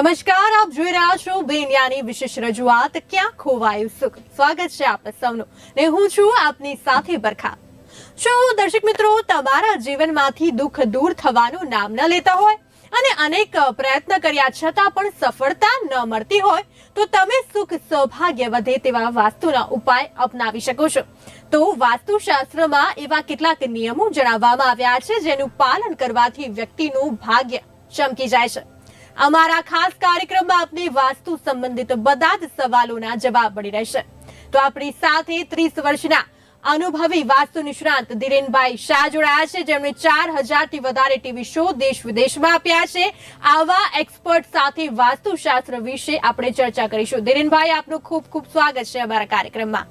નમસ્કાર, આપ જોઈ રહ્યા છો બેનિયાની વિશેષ રજૂઆત. ક્યાં ખોવાયું સુખ? સ્વાગત છે આપ સૌનું. ને હું છું આપની સાથે બરખા. શું દર્શક મિત્રો, તમારા જીવનમાંથી દુઃખ દૂર થવાનું નામ ન લેતા હોય? અને અનેક પ્રયત્ન કર્યા છતાં પણ સફળતા ન મળતી હોય, તો તમે સુખ સૌભાગ્ય વધે તેવા વાસ્તુના ઉપાય અપનાવી શકો છો. તો વાસ્તુશાસ્ત્રમાં એવા કેટલાક નિયમો જણાવવામાં આવ્યા છે, જેનું પાલન કરવાથી વ્યક્તિનું ભાગ્ય ચમકી જાય છે. અમારા ખાસ કાર્યક્રમમાં આપને વાસ્તુ સંબંધિત બધા જ સવાલોના જવાબ મળી રહેશે. તો આપણી સાથે ત્રીસ વર્ષના અનુભવી વાસ્તુ નિષ્ણાંત ધીરેનભાઈ શાહ જોડાયા છે. જેમણે ચાર હજારથી વધારે ટીવી શો દેશ વિદેશમાં આપ્યા છે. આવા એક્સપર્ટ સાથે વાસ્તુશાસ્ત્ર વિશે આપણે ચર્ચા કરીશું. ધીરેનભાઈ, આપનું ખૂબ ખૂબ સ્વાગત છે અમારા કાર્યક્રમમાં.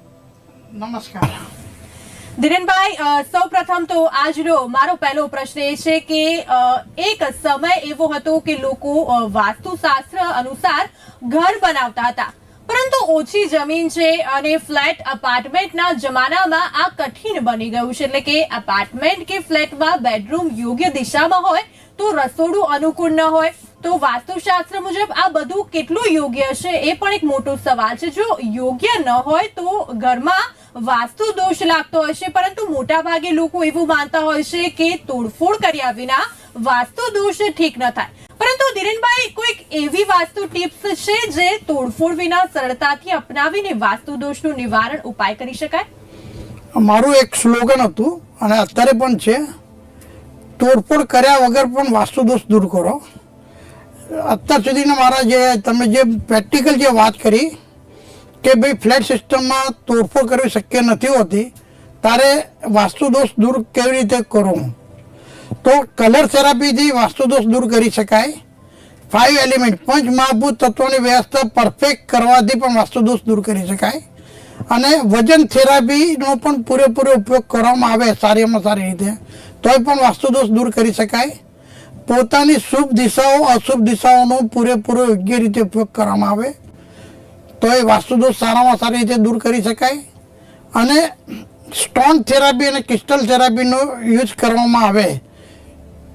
નમસ્કાર. ધીરેનભાઈ સૌ સૌપ્રથમ તો આજનો મારો પહેલો પ્રશ્ન એ છે કે એક સમય એવો હતો કે લોકો વાસ્તુશાસ્ત્ર અનુસાર ઘર બનાવતા હતા. પરંતુ ઓછી જમીન છે અને ફ્લેટ અપાર્ટમેન્ટના જમાનામાં આ કઠિન બની ગયું છે. એટલે કે અપાર્ટમેન્ટ કે ફ્લેટમાં બેડરૂમ યોગ્ય દિશામાં હોય, તો રસોડું અનુકૂળ ન હોય. તો વાસ્તુશાસ્ત્ર મુજબ આ બધું કેટલું યોગ્ય છે એ પણ એક મોટો સવાલ છે. જો યોગ્ય ન હોય તો ઘરમાં વાસ્તુ દોષ લાગતો છે પરંતુ મોટા ભાગે લોકો એવું માનતા હોય છે કે તોડફોડ કર્યા વિના વાસ્તુ દોષ ઠીક ન થાય. પરંતુ ધીરેનભાઈ, કોઈક એવી વાસ્તુ ટિપ્સ છે જે તોડફોડ વિના સરળતાથી અપનાવીને વાસ્તુ દોષનું નિવારણ ઉપાય કરી શકાય? મારું એક સ્લોગન હતું, અને અત્યારે પણ છે. તોડફોડ કર્યા વગર પણ વાસ્તુ દોષ દૂર કરો. અત્યાર સુધીના મારા જે, તમે જે પ્રેક્ટિકલ જે વાત કરી કે ભાઈ ફ્લેટ સિસ્ટમમાં તોડફોડ કરવી શક્ય નથી હોતી, તારે વાસ્તુ દોષ દૂર કેવી રીતે કરવું? તો કલર થેરાપીથી વાસ્તુ દોષ દૂર કરી શકાય. ફાઇવ એલિમેન્ટ પંચ મહાભૂત તત્વોની વ્યવસ્થા પરફેક્ટ કરવાથી પણ વાસ્તુ દોષ દૂર કરી શકાય. અને વજન થેરાપીનો પણ પૂરેપૂરો ઉપયોગ કરવામાં આવે સારીમાં સારી રીતે, તોય પણ વાસ્તુ દોષ દૂર કરી શકાય. પોતાની શુભ દિશાઓ, અશુભ દિશાઓનો પૂરેપૂરો યોગ્ય રીતે ઉપયોગ કરવામાં આવે. તો એ વાસ્તુ દોષ સારામાં સારી રીતે દૂર કરી શકાય. અને સ્ટોન થેરાપી અને ક્રિસ્ટલ થેરાપીનો યુઝ કરવામાં આવે.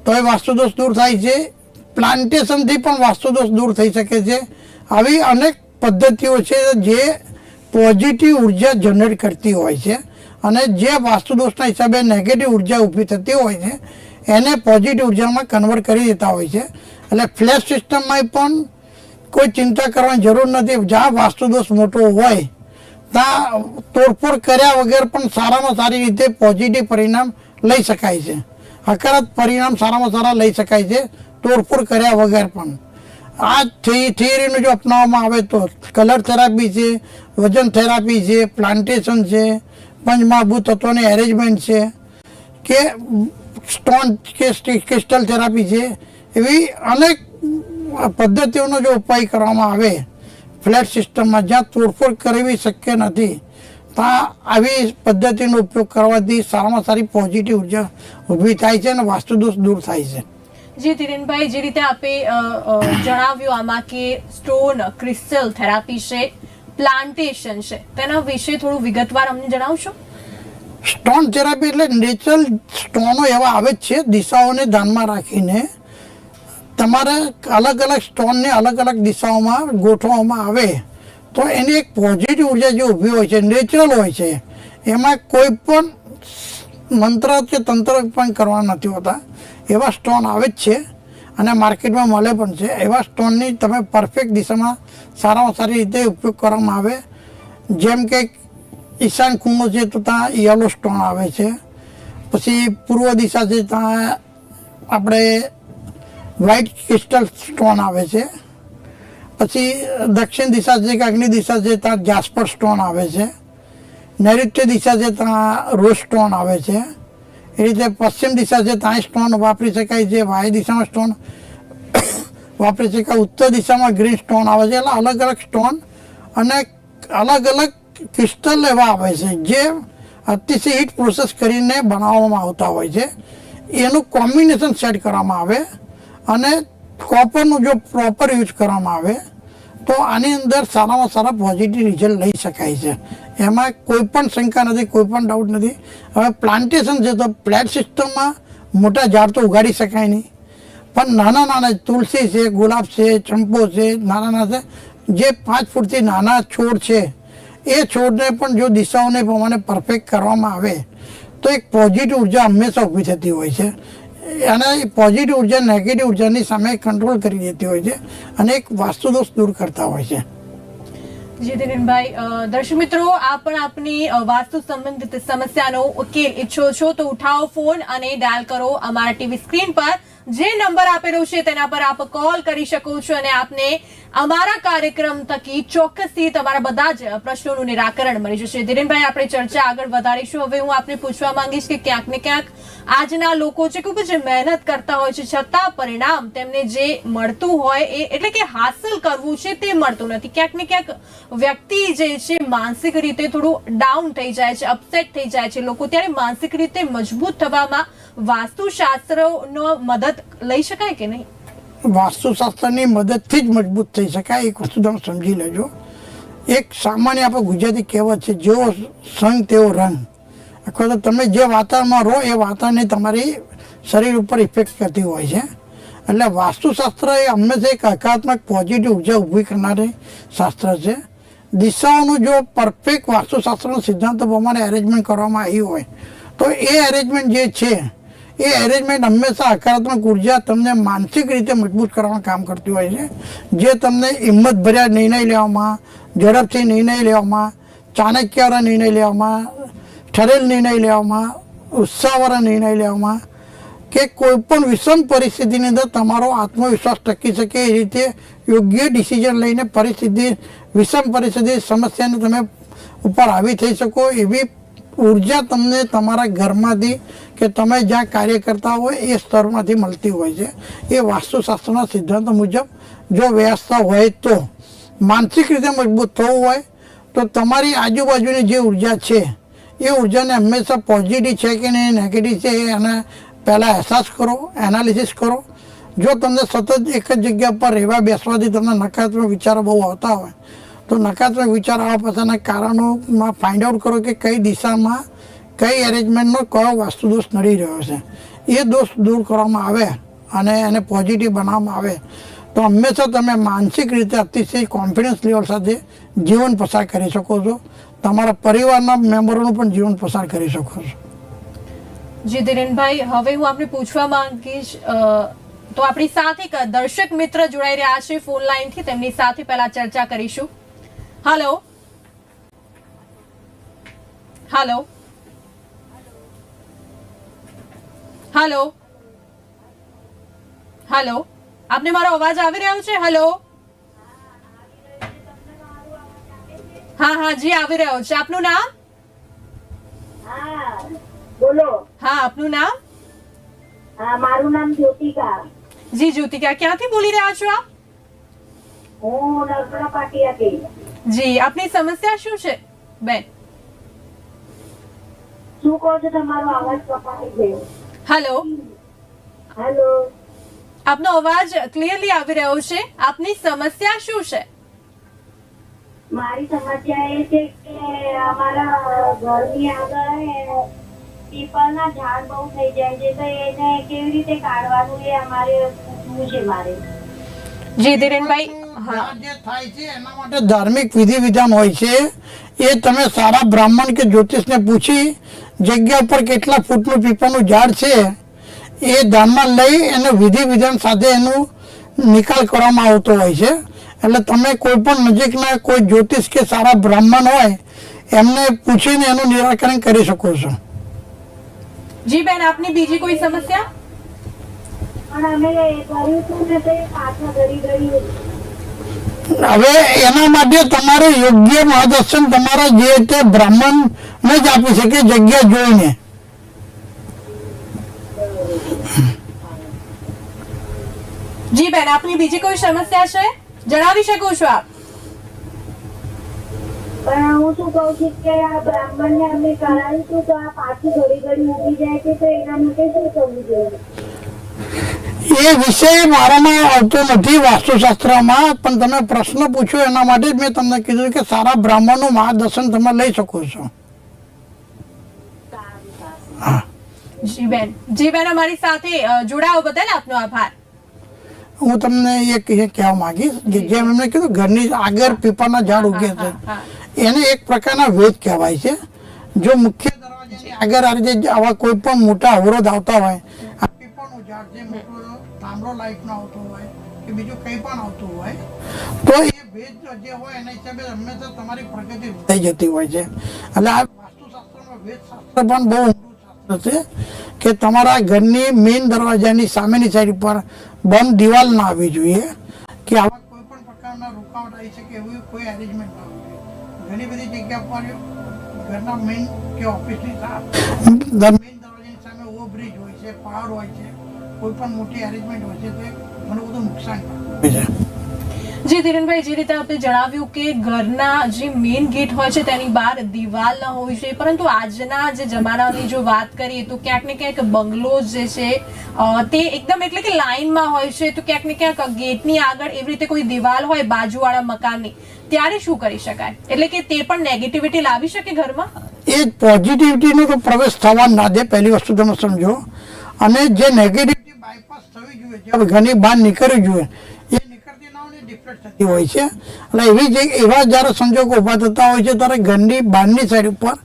તો એ વાસ્તુદોષ દૂર થાય છે. પ્લાન્ટેશનથી પણ વાસ્તુદોષ દૂર થઈ શકે છે. આવી અનેક પદ્ધતિઓ છે જે પોઝિટિવ ઊર્જા જનરેટ કરતી હોય છે. અને જે વાસ્તુદોષના હિસાબે નેગેટિવ ઊર્જા ઊભી થતી હોય છે, એને પોઝિટિવ ઉર્જામાં કન્વર્ટ કરી દેતા હોય છે. એટલે ફ્લેશ સિસ્ટમમાં પણ કોઈ ચિંતા કરવાની જરૂર નથી. જ્યાં વાસ્તુદોષ મોટો હોય, ત્યાં તોડફોડ કર્યા વગર પણ સારામાં સારી રીતે પોઝિટિવ પરિણામ લઈ શકાય છે. હકારાત્મક પરિણામ સારામાં સારા લઈ શકાય છે, તોડફોડ કર્યા વગર પણ. આ થિયરીનું જો અપનાવવામાં આવે તો કલર થેરાપી છે, વજન થેરાપી છે, પ્લાન્ટેશન છે, પંચમહાભૂત તત્વોની એરેન્જમેન્ટ છે, કે સ્ટોન, કે ક્રિસ્ટલ થેરાપી છે, એવી અનેક પદ્ધતિઓનો જો ઉપાય કરવામાં આવે ફ્લેટ સિસ્ટમમાં જ્યાં તોડફોડ કરવી શક્ય નથી ત્યાં આવી પદ્ધતિનો ઉપયોગ કરવાથી સારામાં સારી પોઝિટિવ ઊર્જા ઊભી થાય છે અને વાસ્તુદોષ દૂર થાય છે. જી ધીરેનભાઈ જે રીતે આપે જણાવ્યું આમાં કે સ્ટોન ક્રિસ્ટલ થેરાપી છે પ્લાન્ટેશન છે તેના વિશે થોડું વિગતવાર અમને જણાવશો? સ્ટોન થેરાપી એટલે નેચરલ સ્ટોનો એવા આવે જ છે દિશાઓને ધ્યાનમાં રાખીને તમારે અલગ અલગ સ્ટોનને અલગ અલગ દિશાઓમાં ગોઠવવામાં આવે, તો એની એક પોઝિટિવ ઊર્જા જે ઊભી હોય છે, નેચરલ હોય છે, એમાં કોઈ પણ મંત્ર કે તંત્ર પણ કરવા નથી હોતા. એવા સ્ટોન આવે જ છે અને માર્કેટમાં મળે પણ છે. એવા સ્ટોનની તમે પરફેક્ટ દિશામાં સારામાં સારી રીતે ઉપયોગ કરવામાં આવે. જેમ કે ઈશાન ખૂણો છે તો ત્યાં યલો સ્ટોન આવે છે. પછી પૂર્વ દિશા છે ત્યાં આપણે વ્હાઇટ ક્રિસ્ટલ સ્ટોન આવે છે. પછી દક્ષિણ દિશા છે કે અગ્નિ દિશા છે ત્યાં જાસ્પર સ્ટોન આવે છે. નૈઋત્ય દિશા છે ત્યાં રોઝ સ્ટોન આવે છે. એ રીતે પશ્ચિમ દિશા છે ત્યાં સ્ટોન વાપરી શકાય છે, વાય દિશામાં સ્ટોન વાપરી શકાય, ઉત્તર દિશામાં ગ્રીન સ્ટોન આવે છે. એટલે અલગ અલગ સ્ટોન અને અલગ અલગ ક્રિસ્ટલ એવા આવે છે જે અતિશય હીટ પ્રોસેસ કરીને બનાવવામાં આવતા હોય છે. એનું કોમ્બિનેશન સેટ કરવામાં આવે. અને કોપરનો જો પ્રોપર યુઝ કરવામાં આવે, તો આની અંદર સારામાં સારા પોઝિટિવ રિઝલ્ટ લઈ શકાય છે. એમાં કોઈ પણ શંકા નથી, કોઈ પણ ડાઉટ નથી. હવે પ્લાન્ટેશન છે તો ફ્લેટ સિસ્ટમમાં મોટા ઝાડ તો ઉગાડી શકાય નહીં. પણ નાના નાના તુલસી છે, ગુલાબ છે, ચંપો છે, નાના નાના છે, જે પાંચ ફૂટથી નાના છોડ છે, એ છોડને પણ જો દિશાઓને પ્રમાણે પરફેક્ટ કરવામાં આવે, તો એક પોઝિટિવ ઊર્જા હંમેશા ઊભી થતી હોય છે. અને એ પોઝિટિવ ઊર્જા નેગેટિવ ઉર્જાની સામે કંટ્રોલ કરી દેતી હોય છે અને એક વાસ્તુદોષ દૂર કરતા હોય છે. જી દિનેનભાઈ અ, દર્શક મિત્રો આપ પણ આપની વાસ્તુ સંબંધિત સમસ્યાનો ઉકેલ ઈચ્છો છો તો ઉઠાવો ફોન અને ડાયલ કરો અમારા ટીવી સ્ક્રીન પર. જે નંબર આપેલો છે તેના પર આપ કોલ કરી શકો છો અને આપને અમારા કાર્યક્રમ થકી ચોક્કસથી તમારા બધા જ પ્રશ્નોનું નિરાકરણ મળી જશે. ધીરેનભાઈ, આપણે ચર્ચા આગળ વધારીશું. હવે હું આપને પૂછવા માંગીશ કે ક્યાંક ને ક્યાંક આજના લોકો છે ખૂબ જ મહેનત કરતા હોય છે, છતાં પરિણામ તેમને જે મળતું હોય એ એટલે કે હાંસલ કરવું છે તે મળતું નથી. ક્યાંક ને ક્યાંક વ્યક્તિ જે છે માનસિક રીતે થોડું ડાઉન થઈ જાય છે અપસેટ થઈ જાય છે લોકો. ત્યારે માનસિક રીતે મજબૂત થવામાં વાસ્તુશાસ્ત્રનો મદદ લઈ શકાય કે નહીં? વાસ્તુશાસ્ત્રની મદદથી જ મજબૂત થઈ શકાય, એક વસ્તુ તમે સમજી લેજો. એક સામાન્ય આપણે ગુજરાતી કહેવત છે, જેવો સંગ તેવો રંગ. અથવા તો તમે જે વાતાવરણમાં રહો, એ વાતાવરણની તમારી શરીર ઉપર ઇફેક્ટ કરતી હોય છે. એટલે વાસ્તુશાસ્ત્ર એ હંમેશા એક હકારાત્મક પોઝિટિવ ઊર્જા ઊભી કરનારી શાસ્ત્ર છે. દિશાઓનું જો પરફેક્ટ વાસ્તુશાસ્ત્રનો સિદ્ધાંતો પ્રમાણે અરેન્જમેન્ટ કરવામાં આવ્યું હોય, તો એ અરેન્જમેન્ટ જે છે એ એરેન્જમેન્ટ હંમેશા હકારાત્મક ઊર્જા તમને માનસિક રીતે મજબૂત કરવાનું કામ કરતી હોય છે. જે તમને હિંમત ભર્યા નિર્ણય લેવામાં, ઝડપથી નિર્ણય લેવામાં, ચાણક્યવાળા નિર્ણય લેવામાં, ઠરેલ નિર્ણય લેવામાં, ઉત્સાહવાળા નિર્ણય લેવામાં કે કોઈ પણ વિષમ પરિસ્થિતિની અંદર તમારો આત્મવિશ્વાસ ટકી શકે એ રીતે યોગ્ય ડિસિઝન લઈને પરિસ્થિતિ, વિષમ પરિસ્થિતિ સમસ્યાને તમે ઉપર આવી થઈ શકો એવી ઊર્જા તમને તમારા ઘરમાંથી કે તમે જ્યાં કાર્ય કરતા હોય એ સ્તરમાંથી મળતી હોય છે. એ વાસ્તુશાસ્ત્રના સિદ્ધાંત મુજબ જો વ્યવસ્થા હોય તો માનસિક રીતે મજબૂત થવું હોય તો તમારી આજુબાજુની જે ઊર્જા છે, એ ઉર્જાને હંમેશા પોઝિટિવ છે કે નહીં નેગેટિવ છે, એને પહેલાં અહેસાસ કરો એનાલિસિસ કરો. જો તમને સતત એક જ જગ્યા પર રહેવા બેસવાથી તમને નકારાત્મક વિચારો બહુ આવતા હોય તો નકારાત્મક વિચાર આવવા પાછળના કારણોમાં ફાઇન્ડ આઉટ કરો કે કઈ દિશામાં, કઈ એરેન્જમેન્ટનો કયો વાસ્તુદોષ નડી રહ્યો છે. એ દોષ દૂર કરવામાં આવે અને એને પોઝિટિવ બનાવવામાં આવે. તો હંમેશા તમે માનસિક રીતે અતિશય કોન્ફિડન્સ લેવલ સાથે જીવન પસાર કરી શકો છો. તમારા પરિવારના મેમ્બરોનું પણ જીવન પસાર કરી શકો છો. જી, ધીરેનભાઈ, હવે હું આપને પૂછવા માંગીશ તો આપણી સાથે દર્શક મિત્ર જોડાઈ રહ્યા છે ફોન લાઈનથી તેમની સાથે પહેલા ચર્ચા કરીશું. હાલો હાલો હાલો હાલો આપને મારો અવાજ આવી રહ્યો છે? હાલો હા હા જી આવી રહ્યો છે. આપનું નામ? બોલો. હા આપનું નામ? મારું નામ જ્યોતિકા. જી જ્યોતિકા ક્યાંથી બોલી રહ્યા છો આપ? હું નર્મદા પાટિયાથી જી આપની સમસ્યા શું છે બેન? શું કહો છો તમારો અવાજ કપાઈ ગયો? હેલો? હેલો? આપનો અવાજ ક્લિયરલી આવી રહ્યો છે. આપની સમસ્યા શું છે? મારી સમસ્યા એ છે કે અમારા ઘરની આગળ પીપળના ઝાડ બહુ થઈ જાય છે તો એને કેવી રીતે કાઢવાનું એ અમારે પૂછવું છે મારે. જી ધીરેનભાઈ જે થાય છે એના માટે ધાર્મિક વિધિ વિધાન હોય છે એ તમે સારા બ્રાહ્મણ કે જ્યોતિષને પૂછી જગ્યા ઉપર કેટલા ફૂટનું પીપાનું ઝાડ છે એ ધ્યાનમાં લઈ એને વિધિ વિધાન સાથે એનું નિકાલ કરવામાં આવતો હોય છે. એટલે તમે કોઈ પણ નજીકના કોઈ જ્યોતિષ કે સારા બ્રાહ્મણ હોય એમને પૂછીને એનું નિરાકરણ કરી શકો છો. જી બેન આપની બીજી કોઈ સમસ્યા? પણ અમે એ કર્યું હતું ને તે પાછા ગરી ઘડી હવે એના માટે તમારે યોગ્ય માર્ગદર્શન તમારા જે તે બ્રાહ્મણ ને જ આપી શકે જગ્યા જોઈને. જી બેન આપની બીજી કોઈ સમસ્યા છે? જણાવી શકો છો આપ? પણ હું શું કહું છું કે આ બ્રાહ્મણને અમે કરાવ્યું હતું તો આ પાછી ઘડી ઘડી ઊભી જાય છે તો એના માટે શું કરવું જોઈએ? એ વિષય મારામાં આવતો નથી વાસ્તુશાસ્ત્રમાં પણ તમે પ્રશ્ન પૂછ્યો એના માટે જ મેં તમને કીધું કે સારા બ્રાહ્મણનું માર્ગદર્શન તમે લઈ શકો છો. જી બેન જી બેન અમારી સાથે અ, બદલ આપનો આભાર. હું તમને એક એ કહેવા માંગીશ કે જેમ એમને કીધું ઘરની આગળ પીપળના ઝાડ ઉગે છે. એને એક પ્રકારના વેદ કહેવાય છે. જો મુખ્ય દરવાજાની આગળ આ રીતે આવા કોઈ પણ મોટા અવરોધ આવતા હોય આ ઝાડ જે મોટો તાંબડો લાઈટનો આવતો હોય કે બીજું કંઈ પણ આવતું હોય તો એ ભેદ જે હોય એના હિસાબે હંમેશા તમારી પ્રગતિ થઈ જતી હોય છે. એટલે આ વાસ્તુશાસ્ત્રમાં વેદશાસ્ત્ર પણ બહુ ઊંડું શાસ્ત્ર છે કે તમારા ઘરની મેઇન દરવાજાની સામેની સાઈડ પર બંધ દિવાલ ના આવવી જોઈએ કે આવા કોઈ પણ પ્રકારના રોકાવટ આવી શકે એવું કોઈ એરેન્જમેન્ટ ના હોવું ઘણી બધી જગ્યા પર ઘરના મેઇન કે ઓફિસની સામે મેઇન દરવાજાની સામે ઓવરબ્રિજ હોય છે પહાડ હોય છે કોઈ પણ મોટી અરેન્જમેન્ટ હોય છે તો ઘણું બધું નુકસાન જી ધીરેનભાઈ જે રીતે આપણે જણાવ્યું કે ઘરના જે મેઇન ગેટ હોય છે તેની બહાર દિવાલ ન હોવી જોઈએ પરંતુ આજના જે જમાનાની જો વાત કરીએ તો ક્યાંક ને ક્યાંક બંગલો જે છે તે એકદમ એટલે કે લાઇનમાં હોય છે તો ક્યાંક ને ક્યાંક ગેટની આગળ એવી રીતે કોઈ દિવાલ હોય બાજુવાળા મકાનની ત્યારે શું કરી શકાય? એટલે કે તે પણ નેગેટિવિટી લાવી શકે ઘરમાં? એ પોઝિટિવિટીનો તો પ્રવેશ થવા ના દે પહેલી વસ્તુ તમે સમજો. અને જે થવી જોઈએ ઘરની બહાર નીકળવી જોઈએ. એ નીકળતી ના હોય ડિફ્લેક્ટ થતી હોય છે. એટલે એવી જે એવા જ્યારે સંજોગો ઊભા થતા હોય છે ત્યારે ઘરની બહારની સાઈડ ઉપર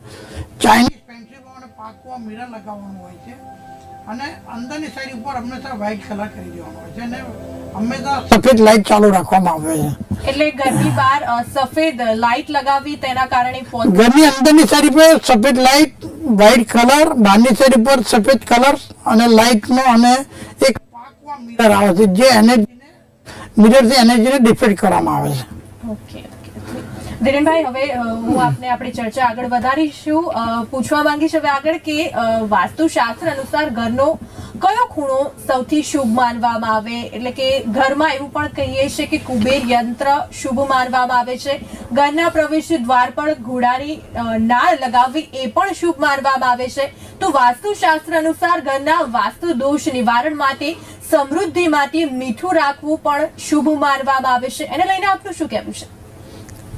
ચાઇનીઝ પેન્સિલ અને પાકવા મિરર લગાવવાનું હોય છે. અને અંદરની સાઈડ ઉપર હંમેશા વ્હાઇટ કલર કરી દેવાનો હોય છે. અને હંમેશા સફેદ લાઇટ ચાલુ રાખવામાં આવે છે. એટલે ઘરની બહાર સફેદ લાઇટ લગાવી તેના કારણે ઘરની અંદરની સાઈડ પર સફેદ લાઇટ વ્હાઇટ કલર બહારની સાઈડ પર સફેદ કલર અને લાઇટનો અને એક મિરર આવે છે જે એનર્જીને મિરરથી એનર્જીને ડિફેક્ટ કરવામાં આવે છે. ઓકે ધીરેનભાઈ, હવે હું આપને આપણી ચર્ચા આગળ વધારીશું. પૂછવા માંગીશ હવે આગળ કે વાસ્તુશાસ્ત્ર અનુસાર ઘરનો કયો ખૂણો સૌથી શુભ માનવામાં આવે? એટલે કે ઘરમાં એવું પણ કહીએ છીએ કે કુબેર યંત્ર શુભ માનવામાં આવે છે. ઘરના પ્રવેશ દ્વાર પર ઘોડાની નાળ લગાવવી એ પણ શુભ માનવામાં આવે છે. તો વાસ્તુશાસ્ત્ર અનુસાર ઘરના વાસ્તુ દોષ નિવારણ માટે, સમૃદ્ધિ માટે મીઠું રાખવું પણ શુભ માનવામાં આવે છે. એને લઈને આપનું શું કહેવું છે?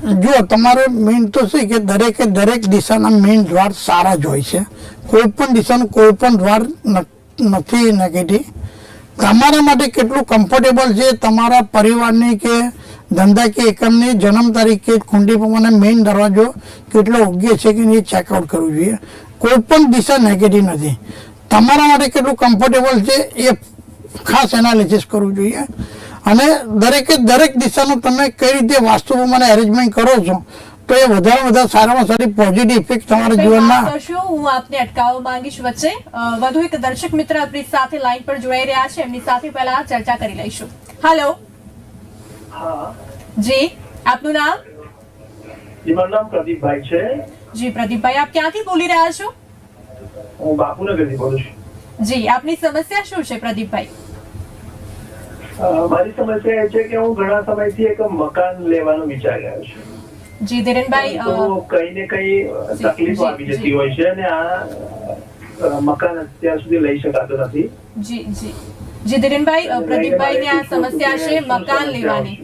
જો તમારે મેઇન તો છે કે દરેકે દરેક દિશાના મેઇન દ્વાર સારા જ હોય છે. કોઈ પણ દિશાનું કોઈ પણ દ્વાર નથી નેગેટિવ તમારા માટે કેટલું કમ્ફર્ટેબલ છે તમારા પરિવારની કે ધંધાકીય એકમની જન્મ તારીખ કે કુંડી પ્રમાણે મેઇન દરવાજો કેટલો ઉગ્ય છે કે નહીં ચેકઆઉટ કરવું જોઈએ. કોઈ પણ દિશા નેગેટિવ નથી. તમારા માટે કેટલું કમ્ફર્ટેબલ છે એ ખાસ એનાલિસિસ કરવું જોઈએ. અને દરેકે દરેક દિશાનું તમે કઈ રીતે વાસ્તુ મને એરેન્જમેન્ટ કરો છો તો એ વધારે વધારે સારામાં સારી પોઝિટિવ ઇફેક્ટ તમારા જીવનમાં કરશો હું આપને અટકાવવા માંગીશ વચ્ચે. વધુ એક દર્શક મિત્ર આપણી સાથે લાઈન પર જોડાઈ રહ્યા છે એમની સાથે પહેલા ચર્ચા કરી લઈશું. હેલો હા. જી આપનું નામ? જી મારું નામ પ્રદીપભાઈ છે. જી પ્રદીપભાઈ આપ ક્યાંથી બોલી રહ્યા છો? હું બાપુનગરથી બોલું છું. જી આપની સમસ્યા શું છે પ્રદીપભાઈ? મારી સમસ્યા એ છે કે હું ઘણા સમયથી એક મકાન લેવાનું વિચારી રહ્યો છું. જી ધીરેનભાઈ કઈ ને કઈ તકલીફો આવી જતી હોય છે અને આ મકાન અત્યાર સુધી લઈ શકાતો નથી. જી જી. જી ધીરેનભાઈ અ, પ્રદીપભાઈની આ સમસ્યા છે મકાન લેવાની.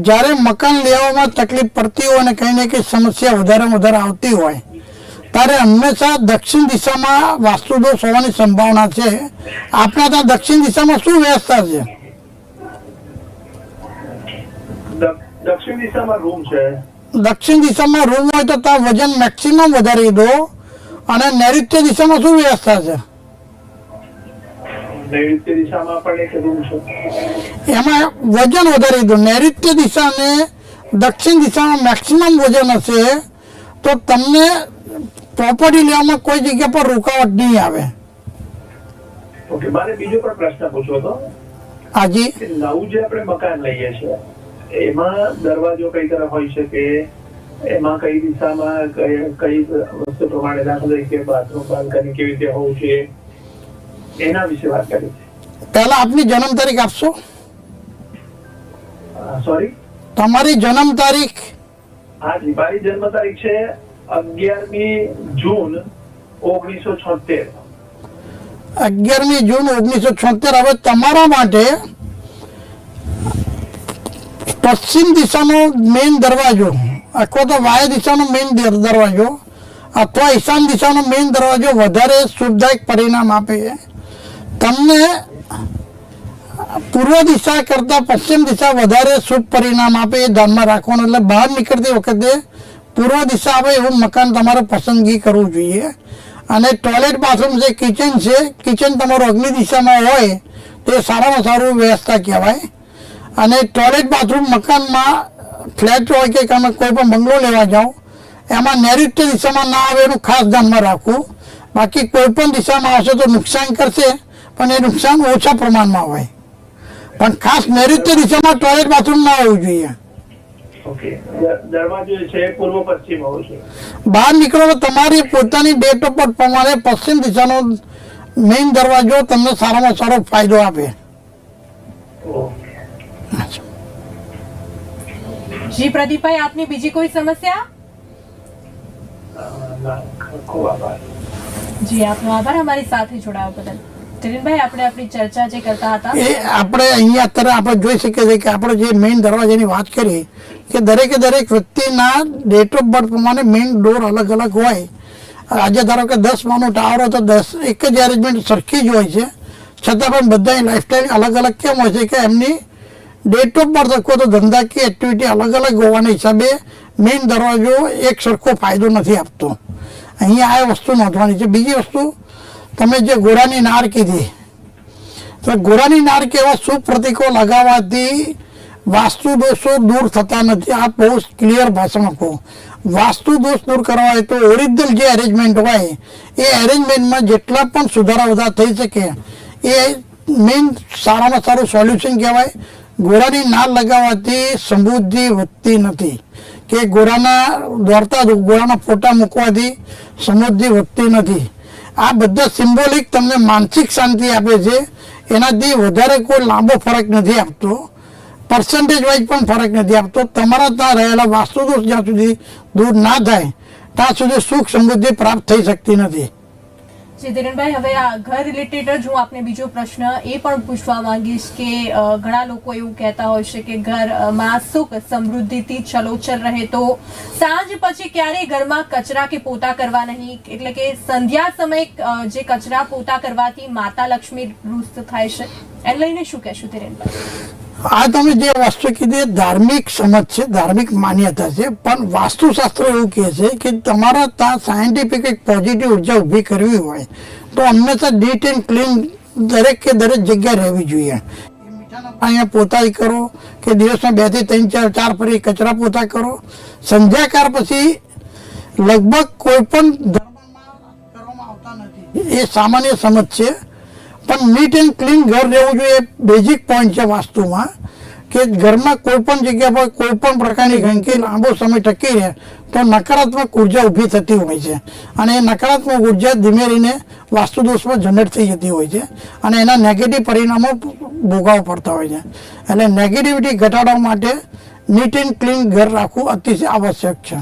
જ્યારે મકાન લેવામાં તકલીફ પડતી હોય અને કઈ ને કઈ સમસ્યા વધારે વધારે આવતી હોય ત્યારે હંમેશા દક્ષિણ દિશામાં વાસ્તુદોષ હોવાની સંભાવના છે. આપણા ત્યાં દક્ષિણ દિશામાં શું વ્યવસ્થા છે? દક્ષિણ દિશામાં રૂમ છે. દક્ષિણ દિશામાં રૂમ હોય તો ત્યાં વજન મેક્સિમમ વધારી દો અને નૈઋત્ય દિશામાં શું વ્યવસ્થા છે? એમાં વજન વધારી દો. નૈઋત્ય દિશા અને દક્ષિણ દિશામાં મેક્સિમમ વજન હશે તો તમને પ્રોપર્ટી લેવામાં કોઈ જગ્યા પર રૂકાવટ નહીં આવે. ઓકે મારે બીજો પણ પ્રશ્ન પૂછવો હતો. હાજી. નવું જે આપણે મકાન લઈએ છીએ એમાં દરવાજો કઈ તરફ હોય છે કે એમાં કઈ દિશામાં કઈ કઈ વસ્તુ પ્રમાણે દાખલ તરીકે બાથરૂમ બાલ્કની કેવી રીતે હોવું છે? એના વિશે વાત કરી. પહેલા આપની જન્મ તારીખ આપશો? સોરી તમારી જન્મ તારીખ? હા જી મારી જન્મ તારીખ છે અગિયારમી જૂન ઓગણીસો છોતેર. અગિયારમી જૂન ઓગણીસો છોતેર. હવે તમારા માટે પશ્ચિમ દિશાનો મેઇન દરવાજો, અથવા તો વાય દિશાનો મેઇન દરવાજો, અથવા ઈશાન દિશાનો મેઇન દરવાજો વધારે શુભદાયક પરિણામ આપે છે. તમને પૂર્વ દિશા કરતાં પશ્ચિમ દિશા વધારે શુભ પરિણામ આપે એ ધ્યાનમાં રાખવાનું. એટલે બહાર નીકળતી વખતે પૂર્વ દિશા આવે એવું મકાન તમારે પસંદગી કરવું જોઈએ. અને ટોયલેટ બાથરૂમ છે કિચન છે કિચન તમારું અગ્નિ દિશામાં હોય, તો સારામાં સારું વ્યવસ્થા કહેવાય. અને ટોયલેટ બાથરૂમ મકાનમાં ફ્લેટ હોય કે તમે કોઈ પણ બંગલો લેવા જાઓ, એમાં નૈઋત્ય દિશામાં ના આવે એનું ખાસ ધ્યાનમાં રાખવું. બાકી કોઈ પણ દિશામાં આવશે તો નુકસાન કરશે, પણ એ નુકસાન ઓછા પ્રમાણમાં હોય. પણ ખાસ નૈઋત્ય દિશામાં ટોયલેટ બાથરૂમ ના હોવું જોઈએ. બહાર નીકળો તમારી પોતાની ડેટ ઓફ બર્થ પ્રમાણે પશ્ચિમ દિશાનો મેઇન દરવાજો તમને સારામાં સારો ફાયદો આપે. જી પ્રદીપભાઈ આપની બીજી કોઈ સમસ્યા? જી આપનો આભાર. અમારી સાથે જોડાવા બદલ. ધીરેનભાઈ આપણે આપણી ચર્ચા જે કરતા હતા એ આપણે અહીંયા અત્યારે આપણે જોઈ શકીએ છીએ કે આપણે જે મેઇન દરવાજાની વાત કરી કે દરેકે દરેક વ્યક્તિના ડેટ ઓફ બર્થ પ્રમાણે મેઇન ડોર અલગ અલગ હોય. આજે ધારો કે દસ માનો ટાવર હોય તો દસ, એક જ એરેન્જમેન્ટ સરખી જ હોય છે. છતાં પણ બધાની લાઈફસ્ટાઈલ અલગ અલગ કેમ હોય છે કે એમની ડેટ ઓફ બર્થ અથવા તો ધંધાકીય એક્ટિવિટી અલગ અલગ હોવાના હિસાબે મેઇન દરવાજો એક સરખો ફાયદો નથી આપતો. અહીંયા આ વસ્તુ નોંધવાની છે. બીજી વસ્તુ, તમે જે ઘોડાની નાર કીધી. તો ઘોડાની નાર કે એવા શુભ પ્રતિકો લગાવવાથી વાસ્તુ દોષો દૂર થતા નથી. આ બહુ ક્લિયર ભાષણ કહું વાસ્તુ દોષ દૂર કરવા હોય તો ઓરિજિનલ જે અરેન્જમેન્ટ હોય, એ અરેન્જમેન્ટમાં જેટલા પણ સુધારા વધારા થઈ શકે, એ મેઇન સારામાં સારું સોલ્યુશન કહેવાય. ઘોડાની ના લગાવવાથી સમૃદ્ધિ વધતી નથી. કે ઘોડાના દોડતા ઘોડાના ફોટા મૂકવાથી સમૃદ્ધિ વધતી નથી. આ બધા સિમ્બોલિક તમને માનસિક શાંતિ આપે છે. એનાથી વધારે કોઈ લાંબો ફરક નથી આપતો. પર્સન્ટેજ વાઇઝ પણ ફરક નથી આપતો. તમારા ત્યાં રહેલા વાસ્તુદોષ જ્યાં સુધી દૂર ના થાય, ત્યાં સુધી સુખ સમૃદ્ધિ પ્રાપ્ત થઈ શકતી નથી. જી હવે આ ઘર રિલેટેડ જ હું આપને બીજો પ્રશ્ન એ પણ પૂછવા માંગીશ કે ઘણા લોકો એવું કહેતા હોય છે કે ઘરમાં સુખ સમૃદ્ધિથી છલોછલ રહે તો સાંજ પછી ક્યારેય ઘરમાં કચરા કે પોતા કરવા નહીં? એટલે કે સંધ્યા સમયે જે કચરા પોતા કરવાથી માતા લક્ષ્મી રૂસ્ત થાય છે? એને લઈને શું કહેશું ધીરેનભાઈ? આ તમે જે વસ્તુ કીધી ધાર્મિક સમજ છે, ધાર્મિક માન્યતા છે, પણ વાસ્તુશાસ્ત્ર એવું કહે છે કે તમારા ત્યાં સાયન્ટિફિક એક પોઝિટિવ ઊર્જા ઊભી કરવી હોય તો હંમેશા નીટ એન્ડ ક્લીન દરેક કે દરેક જગ્યાએ રહેવી જોઈએ. અહીંયા પોતા કરો, કે દિવસમાં બેથી ત્રણ, ચાર ચાર ફરી કચરા પોતા કરો. સંધ્યાકાર પછી લગભગ કોઈ પણ ધર્મમાં કરવામાં આવતા નથી. એ સામાન્ય સમજ છે. પણ નીટ એન્ડ ક્લીન ઘર રહેવું જોઈએ બેઝિક પોઈન્ટ છે વાસ્તુમાં, કે ઘરમાં કોઈ પણ જગ્યા પર કોઈ પણ પ્રકારની ગંદકી લાંબો સમય ટકી રહે, તો નકારાત્મક ઊર્જા ઊભી થતી હોય છે. અને એ નકારાત્મક ઊર્જા ધીમે રહીને વાસ્તુ દોષમાં જનરેટ થઈ જતી હોય છે અને એના નેગેટિવ પરિણામો ભોગવવા પડતા હોય છે. એટલે નેગેટિવિટી ઘટાડવા માટે નીટ એન્ડ ક્લીન ઘર રાખવું અતિશય આવશ્યક છે.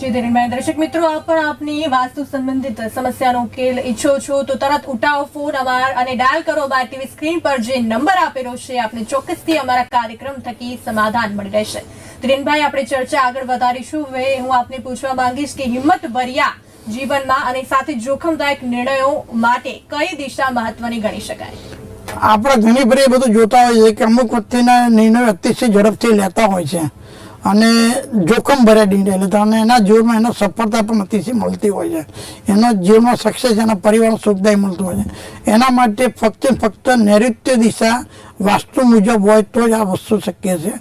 દર્શક મિત્રો, આપ પણ આપની વાસ્તુ સંબંધિત સમસ્યાનો ઉકેલ ઈચ્છો છો, તો તરત ઉઠાવો ફોન અમાર અને ડાયલ કરો બાર ટીવી સ્ક્રીન પર જે નંબર આપેલો છે, આપને ચોક્કસથી અમારા કાર્યક્રમ થકી સમાધાન મળી રહેશે. ધીરેનભાઈ આપણે ચર્ચા આગળ વધારીશું. હવે હું આપને પૂછવા માંગીશ કે હિંમત ભર્યા જીવનમાં અને સાથે જોખમદાયક નિર્ણયો માટે કઈ દિશા મહત્વની ગણી શકાય? આપણે ઘણી બધી બધું જોતા હોઈએ કે અમુક વ્યક્તિના નિર્ણયો અતિશય ઝડપથી લેતા હોય છે. અને જોખમ ભર્યા નિર્ણય લેતા અને એના જીવનમાં એને સફળતા પણ અતિશય મળતી હોય છે. એનો જીવનમાં સક્સેસ એના પરિવારનું સુખદાય મળતું હોય છે. એના માટે ફક્ત ફક્ત નૈઋત્ય દિશા વાસ્તુ મુજબ હોય તો જ આ વસ્તુ શક્ય છે.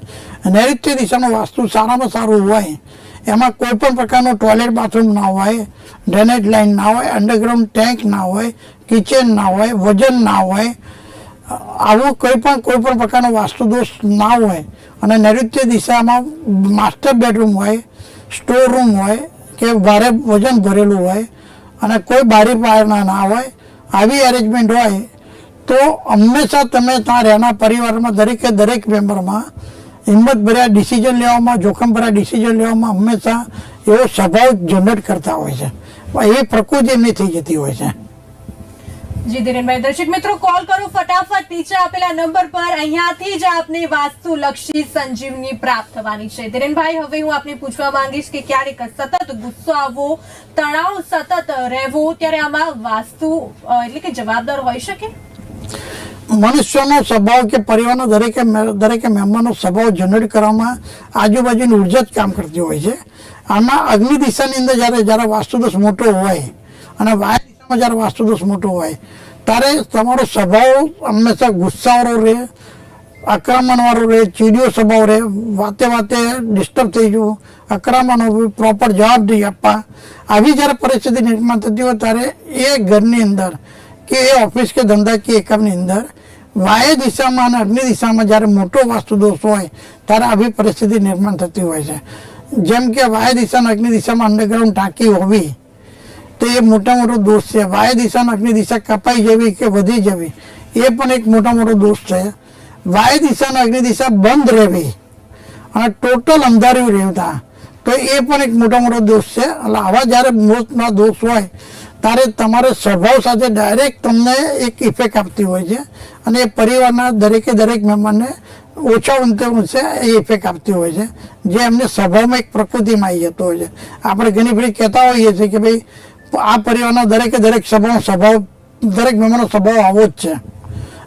નૈઋત્ય દિશાનું વાસ્તુ સારામાં સારું હોય, એમાં કોઈ પણ પ્રકારનું ટોયલેટ બાથરૂમ ના હોય ડ્રેનેજ લાઇન ના હોય અંડરગ્રાઉન્ડ ટેન્ક ના હોય કિચન ના હોય વજન ના હોય આવું કોઈ પણ કોઈ પણ પ્રકારનો વાસ્તુ દોષ ના હોય અને નૈઋત્ય દિશામાં માસ્ટર બેડરૂમ હોય, સ્ટોર રૂમ હોય કે ભારે વજન ભરેલું હોય અને કોઈ બારી પારના ના હોય, આવી એરેન્જમેન્ટ હોય, તો હંમેશા તમે ત્યાં રહેના પરિવારમાં દરેકે દરેક મેમ્બરમાં હિંમત ભર્યા ડિસિઝન લેવામાં જોખમ ભર્યા ડિસિઝન લેવામાં હંમેશા એવો સ્વભાવ જનરેટ કરતા હોય છે. એ પ્રકૃતિ એમની થઈ જતી હોય છે. જી, ધીરેનભાઈ, દર્શક મિત્રો કોલ કરો ફટાફટ. નીચે આપેલા નંબર પર અહીંયાથી જ આપને વાસ્તુ લક્ષી સંજીવની પ્રાપ્ત થવાની છે. ધીરેનભાઈ, હવે હું આપને પૂછવા માંગીશ કે ક્યારેક સતત ગુસ્સો આવવો, તણાવ સતત રહેવો, ત્યારે આમાં વાસ્તુ એટલે કે જવાબદાર હોઈ શકે? મનુષ્યનો સ્વભાવ કે પરિવારનો દરેકે દરેકે મહેમાનનો સ્વભાવ જનરેટ કરવામાં આજુબાજુની ઊર્જા જ કામ કરતી હોય છે. આમાં અગ્નિ દિશાની અંદર જ્યારે જ્યારે વાસ્તુદોષ મોટો હોય અને વાયુ દિશામાં જ્યારે વાસ્તુદોષ મોટો હોય. ત્યારે તમારો સ્વભાવ હંમેશા ગુસ્સાવાળો રહે, આક્રમણવાળો રહે, ચીડિયો સ્વભાવ રહે, વાતે વાતે ડિસ્ટર્બ થઈ જવું આક્રમણ પ્રોપર જવાબ નહીં આપવા. આવી જ્યારે પરિસ્થિતિ નિર્માણ થતી હોય ત્યારે એ ઘરની અંદર કે એ ઓફિસ કે ધંધા કે એકમની અંદર વાયુ દિશામાં અને અગ્નિ દિશામાં જ્યારે મોટો વાસ્તુ દોષ હોય ત્યારે આવી પરિસ્થિતિ નિર્માણ થતી હોય છે. જેમ કે વાયુ દિશા અને અગ્નિ દિશામાં અંડરગ્રાઉન્ડ ટાંકી હોવી તો એ મોટા મોટો દોષ છે. વાય દિશાના અગ્નિ દિશા કપાઈ જવી કે વધી જવી, એ પણ એક મોટા મોટો દોષ છે. વાય દિશાના અગ્નિ દિશા બંધ રહેવી અને ટોટલ અંધાર્યું રહેતા, તો એ પણ એક મોટો મોટો દોષ છે. એટલે આવા જ્યારે મોટના દોષ હોય, ત્યારે તમારે સ્વભાવ સાથે ડાયરેક્ટ તમને એક ઇફેક્ટ આપતી હોય છે અને એ પરિવારના દરેકે દરેક મહેમાનને ઓછા અંતે ઊંચે એ ઇફેક્ટ આપતી હોય છે. જે એમને સ્વભાવમાં એક પ્રકૃતિમાં આવી જતો હોય છે. આપણે ઘણી બધી કહેતા હોઈએ છીએ કે ભાઈ આ પરિવારના દરેકે દરેક સ્વભાવ સ્વભાવ, દરેક મહેમાનો સ્વભાવ આવો જ છે.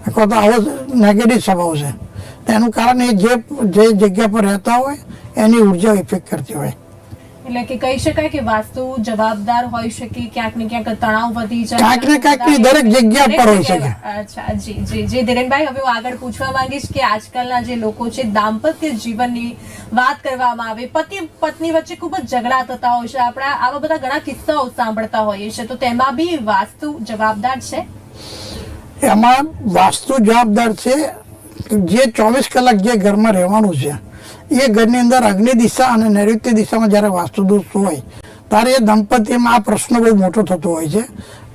અથવા તો આવો નેગેટિવ સ્વભાવ છે. તેનું કારણ એ જે જે જગ્યા પર રહેતા હોય, એની ઊર્જા ઇફેક્ટ કરતી હોય. એટલે કે કહી શકાય કે વાસ્તુ જવાબદાર હોઈ શકે ક્યાંક ને ક્યાંક તણાવ વધી જાય ક્યાંક ને ક્યાંક દરેક જગ્યા પર હોઈ શકે. અચ્છા જી જી જી. ધીરેનભાઈ હવે હું આગળ પૂછવા માંગીશ કે આજકાલના જે લોકો છે દાંપત્ય જીવનની વાત કરવામાં આવે પતિ પત્ની વચ્ચે ખૂબ જ ઝઘડા થતા હોય છે. આપણા આવા બધા ઘણા કિસ્સાઓ સાંભળતા હોઈએ છીએ તો તેમાં બી વાસ્તુ જવાબદાર છે? એમાં વાસ્તુ જવાબદાર છે જે ચોવીસ કલાક જે ઘરમાં રહેવાનું છે એ ઘરની અંદર અગ્નિ દિશા અને નૈઋત્ય દિશામાં જ્યારે વાસ્તુદોષ હોય, ત્યારે એ દંપતીમાં આ પ્રશ્ન બહુ મોટો થતો હોય છે.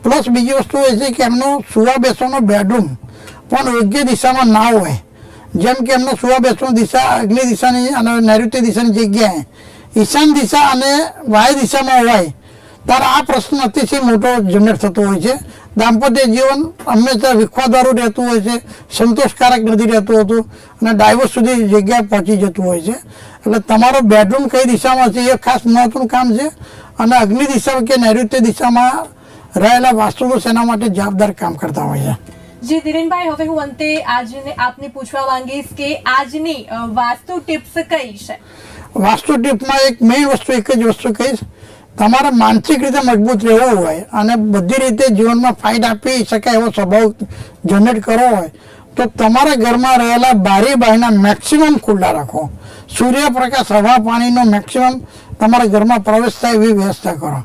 પ્લસ બીજી વસ્તુ એ છે કે એમનો સુવા બેસવાનો બેડરૂમ પણ યોગ્ય દિશામાં ના હોય. જેમ કે એમનો સુવા બેસવાનો દિશા અગ્નિ દિશાની અને નૈઋત્ય દિશાની જગ્યાએ ઈશાન દિશા અને વાય દિશામાં હોય, ત્યારે આ પ્રશ્ન અતિશય મોટો જનરેટ થતો હોય છે. દાંપત્ય જીવન હંમેશા વિખવાદારું રહેતું હોય છે સંતોષકારક નથી રહેતું હોતું અને ડાયવર્સ સુધી જગ્યાએ પહોંચી જતું હોય છે. એટલે તમારો બેડરૂમ કઈ દિશામાં છે એ ખાસ મહત્વનું કામ છે અને અગ્નિ દિશા કે નૈઋત્ય દિશામાં રહેલા વાસ્તુઓ સેના માટે જવાબદાર કામ કરતા હોય છે? જી ધીરેનભાઈ હવે હું અંતે આજને આપને પૂછવા માંગીશ કે આજની વાસ્તુ ટિપ્સ કઈ છે? વાસ્તુ ટિપમાં એક મેઇન વસ્તુ એક જ વસ્તુ કહીશ. તમારે માનસિક રીતે મજબૂત રહેવું હોય અને બધી રીતે જીવનમાં ફાઇટ આપી શકાય એવો સ્વભાવ જનરેટ કરવો હોય, તો તમારા ઘરમાં રહેલા બારી બારીના મેક્સિમમ ખુલ્લા રાખો. સૂર્યપ્રકાશ, હવા, પાણીનો મેક્સિમમ તમારા ઘરમાં પ્રવેશ થાય એવી વ્યવસ્થા કરો.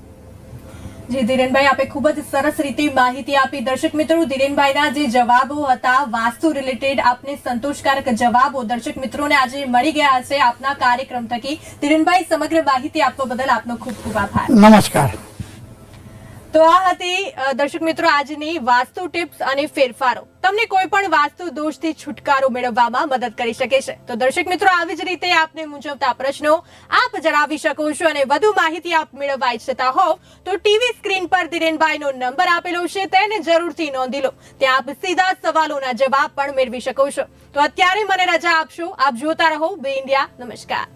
જી ધીરેનભાઈ આપે ખૂબ જ સરસ રીતે માહિતી આપી. દર્શક મિત્રો, ધીરેનભાઈના જે જવાબો હતા, વાસ્તુ રિલેટેડ આપને સંતોષકારક જવાબો દર્શક મિત્રોને આજે મળી ગયા છે આપના કાર્યક્રમ થકી. ધીરેનભાઈ, સમગ્ર માહિતી આપવા બદલ આપનો ખૂબ ખૂબ આભાર. નમસ્કાર. તો આ હતી દર્શક મિત્રો, આજની વાસ્તુ ટિપ્સ અને ફેરફારો. તમને કોઈ પણ વાસ્તુ દોષથી છુટકારો મેળવવામાં મદદ કરી શકે છે. તો દર્શક મિત્રો, આવી જ રીતે આપને મૂંઝવતા પ્રશ્નો આપ જણાવી શકો છો અને વધુ માહિતી આપ મેળવવા ઈચ્છતા હોવ, તો ટીવી સ્ક્રીન પર ધીરેનભાઈનો નંબર આપેલો છે. તેને જરૂરથી નોંધી લો. ત્યાં આપ સીધા સવાલોના જવાબ પણ મેળવી શકો છો. તો અત્યારે મને રજા આપશો. આપ જોતા રહો. બે ઇન્ડિયા. નમસ્કાર.